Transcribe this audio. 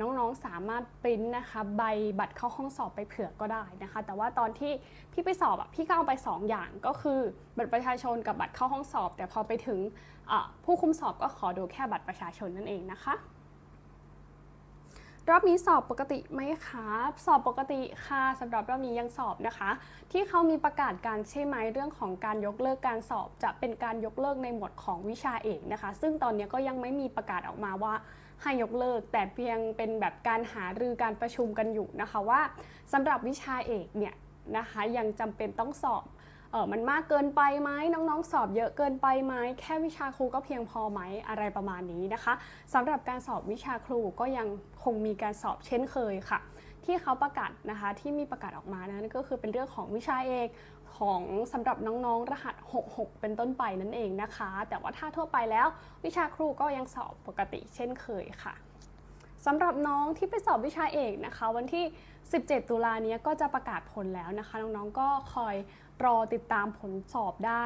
น้องๆสามารถปริ้นนะคะใบบัตรเข้าห้องสอบไปเผื่อก็ได้นะคะ แต่ว่าตอนที่พี่ไปสอบอะพี่ก็เอาไป 2 อย่างก็คือบัตรประชาชนกับบัตรเข้าห้องสอบ แต่พอไปถึงผู้คุมสอบก็ขอดูแค่บัตรประชาชนนั่นเองนะคะ รอบนี้สอบปกติไหมคะสอบปกติค่ะสำหรับรอบนี้ยังสอบนะคะ ที่เขามีประกาศการใช่ไหมเรื่องของการยกเลิกการสอบจะเป็นการยกเลิกในหมวดของวิชาเอกนะคะ ซึ่งตอนนี้ก็ยังไม่มีประกาศออกมาว่าให้ยกเลิก แต่เพียงเป็นแบบการหารือการประชุมกันอยู่นะคะว่าสำหรับวิชาเอกเนี่ยนะคะยังจำเป็นต้องสอบ เออมันมากเกินไปไหมน้องๆ สอบเยอะเกินไปไหมแค่วิชาครูก็เพียงพอไหมอะไรประมาณนี้นะคะสำหรับการสอบวิชาครูก็ยังคงมีการสอบเช่นเคยค่ะ ที่เขาประกาศนะคะที่มีประกาศออกมานั้นก็คือเป็นเรื่องของวิชาเอกของสำหรับน้องๆรหัส 66 เป็นต้นไปนั่นเองนะคะ แต่ว่าถ้าทั่วไปแล้ววิชาครูก็ยังสอบปกติเช่นเคยค่ะ สำหรับน้องที่ไปสอบวิชาเอกนะคะ วันที่ 17 ตุลาเนี้ยก็จะประกาศผลแล้วนะคะ น้องๆก็คอยรอติดตามผลสอบได้